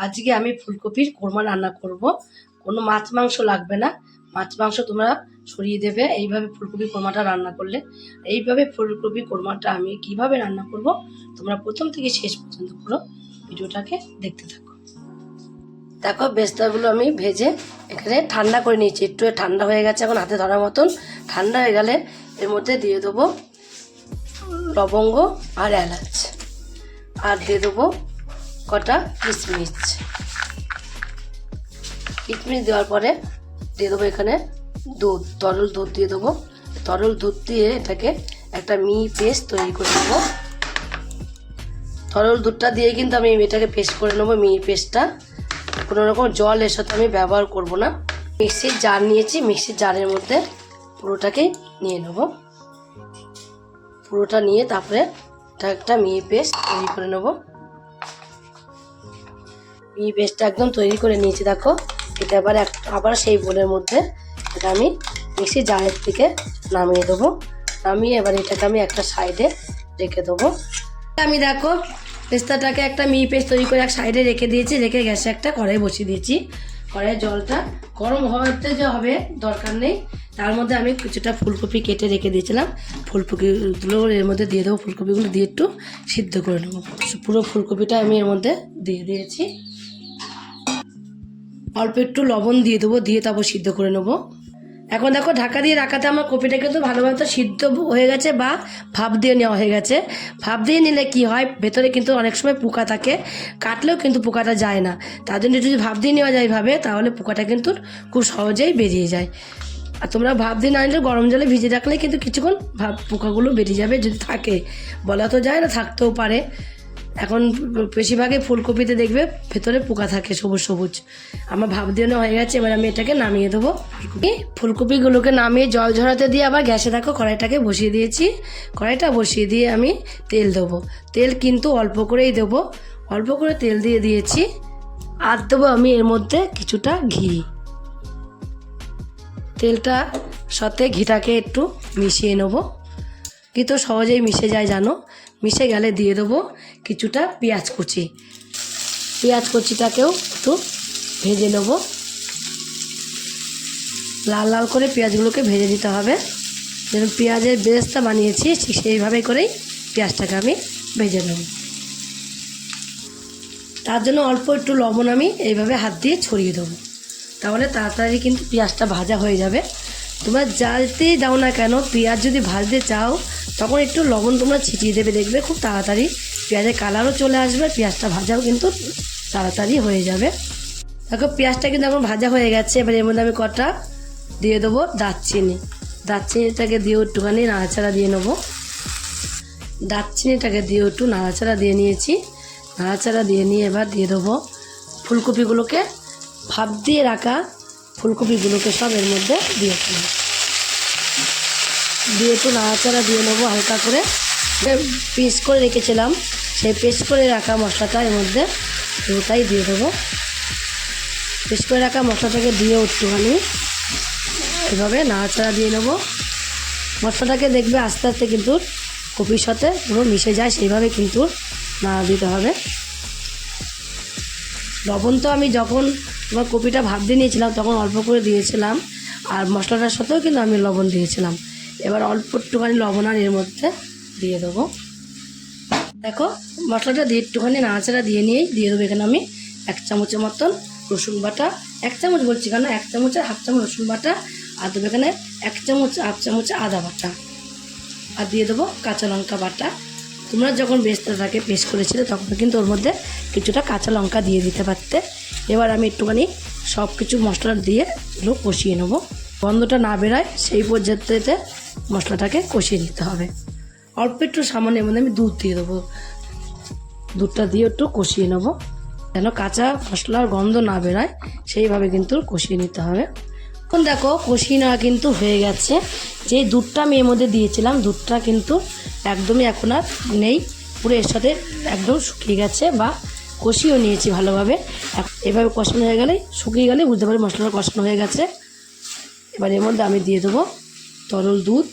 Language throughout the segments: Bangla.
আজকে আমি ফুলকপির কোরমা রান্না করব। কোনো মাছ মাংস লাগবে না। মাছ মাংস তোমরা সরিয়ে দেবে। এইভাবে ফুলকপি কোরমাটা রান্না করলে। এইভাবে ফুলকপি কোরমাটা আমি কীভাবে রান্না করব, তোমরা প্রথম থেকে শেষ পর্যন্ত পুরো ভিডিওটাকে দেখতে থাকো। দেখো, বেস্তাগুলো আমি ভেজে এখানে ঠান্ডা করে নিয়েছি। একটু ঠান্ডা হয়ে গেছে এখন হাতে ধরার মতন। ঠান্ডা হয়ে গেলে এর মধ্যে দিয়ে দেবো লবঙ্গ আর এলাচ। আর দিয়ে দেবো কটা কিশমিশ কিশমিশ দেওয়ার পরে দিয়ে দেবো এখানে দুধ, তরল দুধ দিয়ে দেবো। তরল দুধ দিয়ে এটাকে একটা মিহি পেস্ট তৈরি করে নেব। তরল দুধটা দিয়ে কিন্তু আমি এটাকে পেস্ট করে নেব, মিহি পেস্টটা। কোনো রকম জল এর সাথে আমি ব্যবহার করব না। মিক্সির জার নিয়েছি, মিক্সির জারের মধ্যে পুরোটাকেই নিয়ে নেব। পুরোটা নিয়ে তারপরে এটা একটা মিহি পেস্ট তৈরি করে নেব। মিহি পেস্টটা একদম তৈরি করে নিয়েছি, দেখো। এটা আবার এক, আবার সেই বোলের মধ্যে এটা আমি মিক্সি জারের থেকে নামিয়ে দেবো। নামিয়ে এবার এটাকে আমি একটা সাইডে রেখে দেবো। আমি দেখো, পেস্তাটাকে একটা মিহি পেস্ট তৈরি করে এক সাইডে রেখে দিয়েছি, রেখে গ্যাসে একটা কড়াই বসিয়ে দিয়েছি। কড়াইয়ের জলটা গরম হওয়াতে যে হবে দরকার নেই। তার মধ্যে আমি কিছুটা ফুলকপি কেটে রেখে দিয়েছিলাম। ফুলকপিগুলো এর মধ্যে দিয়ে দেবো। ফুলকপিগুলো দিয়ে একটু সিদ্ধ করে নেব। পুরো ফুলকপিটা আমি এর মধ্যে দিয়ে দিয়েছি। অল্প একটু লবণ দিয়ে দেবো, দিয়ে তারপর সিদ্ধ করে নেব। এখন দেখো, ঢাকা দিয়ে রাখাতে আমার কপিটা কিন্তু ভালোভাবে সিদ্ধ হয়ে গেছে বা ভাপ দিয়ে নেওয়া হয়ে গেছে। ভাপ দিয়ে নিলে কি হয়, ভেতরে কিন্তু অনেক সময় পোকা থাকে, কাটলেও কিন্তু পোকাটা যায় না। তার জন্য যদি ভাপ দিয়ে নেওয়া যায় ভাবে, তাহলে পোকাটা কিন্তু খুব সহজেই বেরিয়ে যায়। আর তোমরা ভাপ দিয়ে না নিলে গরম জলে ভিজে রাখলে কিন্তু কিছুক্ষণ ভাব পোকাগুলো বেরিয়ে যাবে যদি থাকে। বলা তো যায় না, থাকতেও পারে। এখন বেশিরভাগই ফুলকপিতে দেখবে ভেতরে পোকা থাকে সবুজ সবুজ। আমার ভাব দিয়ে হয়ে গেছে, এবার আমি এটাকে নামিয়ে দেবো। ফুলকপি ফুলকপিগুলোকে নামিয়ে জল ঝরাতে দিয়ে আবার গ্যাসে দেখো কড়াইটাকে বসিয়ে দিয়েছি। কড়াইটা বসিয়ে দিয়ে আমি তেল দেবো। তেল কিন্তু অল্প করেই দেবো। অল্প করে তেল দিয়ে দিয়েছি। আর দেবো আমি এর মধ্যে কিছুটা ঘি। তেলটা সাথে ঘিটাকে একটু মিশিয়ে নেব। ঘি তো সহজেই মিশে যায়, জানো? মিশে গেলে দিয়ে দেবো কিছুটা পেঁয়াজ কুচি। পেঁয়াজ কুচিটাকেও একটু ভেজে নেব। লাল লাল করে পেঁয়াজগুলোকে ভেজে দিতে হবে। যেন পেঁয়াজের বেরেস্তা বানিয়েছি, ঠিক সেইভাবে করেই পেঁয়াজটাকে আমি ভেজে নেব। তার জন্য অল্প একটু লবণ আমি এইভাবে হাত দিয়ে ছড়িয়ে দেবো। তাহলে তাড়াতাড়ি কিন্তু পেঁয়াজটা ভাজা হয়ে যাবে। তোমরা যাতেই দাও না কেন, পেঁয়াজ যদি ভাজতে চাও তখন একটু লবণ তোমরা ছিটিয়ে দেবে, দেখবে খুব তাড়াতাড়ি। পেঁয়াজের কালারও চলে আসবে, পেঁয়াজটা ভাজাও কিন্তু তাড়াতাড়ি হয়ে যাবে। দেখো, পেঁয়াজটা কিন্তু এখন ভাজা হয়ে গেছে, এবার এর মধ্যে আমি কটা দিয়ে দেবো দারচিনি। দারচিনিটাকে দিয়ে একটুখানি নাড়াচাড়া দিয়ে নেব। দারচিনিটাকে দিয়ে একটু নাড়াচাড়া দিয়ে নিয়েছি। নাড়াচাড়া দিয়ে নিয়ে এবার দিয়ে দেবো ফুলকপিগুলোকে, ভাপ দিয়ে রাখা ফুলকপিগুলোকে সব এর মধ্যে দিয়ে দেবো। দিয়ে একটু নাড়াচাড়া দিয়ে নেব হালকা করে। পেস্ট করে রেখেছিলাম। সেই পেস্ট করে রাখা মশলাটা এর মধ্যে পুরোটাই দিয়ে দেবো। পেস্ট করে রাখা মশলাটাকে দিয়ে একটুখানি এভাবে নাড়াচাড়া দিয়ে নেব। মশলাটাকে দেখবে আস্তে আস্তে কিন্তু কপির সাথে পুরো মিশে যায়, সেইভাবে কিন্তু নাড়া দিতে হবে। লবণ তো আমি যখন আমার কপিটা দিয়ে নিয়েছিলাম, তখন অল্প করে দিয়েছিলাম। আর মশলাটার সাথেও কিন্তু আমি লবণ দিয়েছিলাম। এবার অল্প একটুখানি লবণ আর এর মধ্যে দিয়ে দেবো। দেখো, মশলাটা দিয়ে একটুখানি নাড়াচাড়া দিয়ে নিয়েই দিয়ে দেবো এখানে আমি এক চামচের মতন রসুন বাটা। এক চামচ বলছি কেন? এক চামচের হাফ চামচ রসুন বাটা আর দেবো এখানে এক চামচ, হাফ চামচ আদা বাটা। আর দিয়ে দেবো কাঁচা লঙ্কা বাটা। তোমরা যখন বেস্তাটাকে পেস্ট করেছিলে, তখন কিন্তু ওর মধ্যে কিছুটা কাঁচা লঙ্কা দিয়ে দিতে পারতে। এবার আমি একটুখানি সব কিছু মশলা দিয়ে এগুলো কষিয়ে নেব। গন্ধটা না বেরোয়, সেই পর্যায়েতে মশলাটাকে কষিয়ে নিতে হবে। অল্প একটু সামান্য এর মধ্যে আমি দুধ দিয়ে দেবো। দুধটা দিয়ে একটু কষিয়ে নেব। যেন কাঁচা মশলার গন্ধ না বেরোয়, সেইভাবে কিন্তু কষিয়ে নিতে হবে। এখন দেখো, কষিয়ে নেওয়া কিন্তু হয়ে গেছে। যে দুধটা আমি এর মধ্যে দিয়েছিলাম, দুধটা কিন্তু একদমই এখন আর নেই। পুরো এর সাথে একদম শুকিয়ে গেছে বা কষিয়েও নিয়েছি ভালোভাবে। এভাবে কষানো হয়ে গেলে শুকিয়ে গেলে বুঝতে পারি মশলাটা কষানো হয়ে গেছে। এবার এর মধ্যে আমি দিয়ে দেবো তরল দুধ।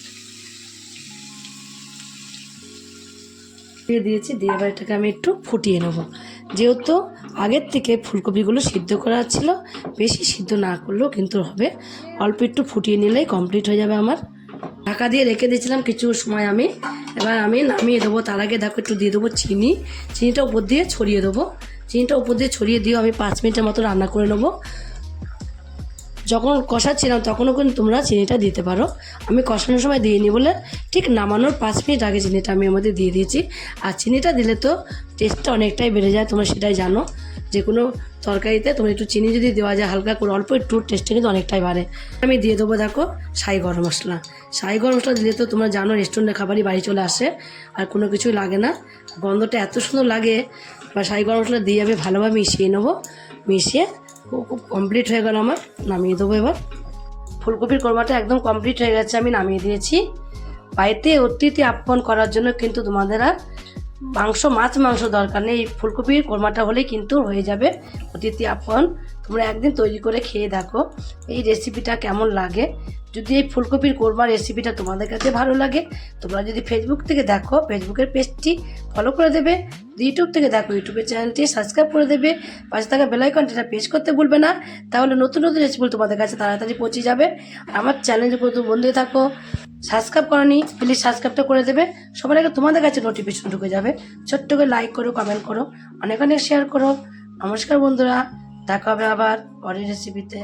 দিয়ে দিয়েছি, দিয়ে এবার এটাকে আমি একটু ফুটিয়ে নেব। যেহেতু আগের থেকে ফুলকপিগুলো সিদ্ধ করা ছিল, বেশি সিদ্ধ না করলেও কিন্তু হবে। অল্প একটু ফুটিয়ে নিলেই কমপ্লিট হয়ে যাবে আমার। ঢাকা দিয়ে রেখে দিয়েছিলাম কিছু সময় আমি। এবার আমি নামিয়ে দেবো। তার আগে দেখো একটু দিয়ে দেবো চিনি। চিনিটা উপর দিয়ে ছড়িয়ে দেবো। চিনিটা উপর দিয়ে ছড়িয়ে দিয়েও আমি পাঁচ মিনিটের মতো রান্না করে নেব। যখন কষাচ্ছিলাম, তখনও কিন্তু তোমরা চিনিটা দিতে পারো। আমি কষানোর সময় দিইনি বলে ঠিক নামানোর পাঁচ মিনিট আগে চিনিটা আমি মধ্যে দিয়ে দিয়েছি। আর চিনিটা দিলে তো টেস্টটা অনেকটাই বেড়ে যায়, তোমরা সেটাই জানো। যে কোনো তরকারিতে তোমরা একটু চিনি যদি দেওয়া যায়, হালকা করে অল্প একটু টেস্টে কিন্তু অনেকটাই বাড়ে। আমি দিয়ে দেবো দেখো সাই গরম মশলা। সাই গরম মশলা দিলে তো তোমরা জানো রেস্টুরেন্টের খাবারই বাড়ি চলে আসে, আর কোনো কিছুই লাগে না। গন্ধটা এত সুন্দর লাগে বা সাই গরম মশলা দিয়ে আমি ভালোভাবে মিশিয়ে নেব। মিশিয়ে খুব কমপ্লিট হয়ে গেল আমার, নামিয়ে দেবো এবার। ফুলকপির কোরমাটা একদম কমপ্লিট হয়ে গেছে, আমি নামিয়ে দিয়েছি। বাড়িতে অতিথি আপন করার জন্য কিন্তু তোমাদের আর মাংস, মাছ মাংস দরকার নেই। ফুলকপির কোরমাটা হলেই কিন্তু হয়ে যাবে অতিথি আপন তোমরা একদিন তৈরি করে খেয়ে দেখো। এই রেসিপিটা কেমন লাগে? যদি এই ফুলকপির কোরমা রেসিপিটা তোমাদের কাছে ভালো লাগে, তোমরা যদি ফেসবুক থেকে দেখো ফেসবুকের পেজটি ফলো করে দেবে ইউটিউব থেকে দেখো ইউটিউবের চ্যানেলটি সাবস্ক্রাইব করে দেবে, পাশে থাকা বেলাইকনটা প্রেস করতে ভুলবে না, তাহলে নতুন নতুন রেসিপি তোমাদের কাছে তাড়াতাড়ি পৌঁছে যাবে। আমার চ্যানেলে প্রথম বন্ধু থাকো সাবস্ক্রাইব করনি প্লিজ সাবস্ক্রাইবটা করে দেবে, সবার আগে তোমাদের কাছে নোটিফিকেশন ঢুকে যাবে। ছোট্ট করে লাইক করো কমেন্ট করো, অনেক অনেক শেয়ার করো। নমস্কার বন্ধুরা, দেখা হবে আবার পরের রেসিপিতে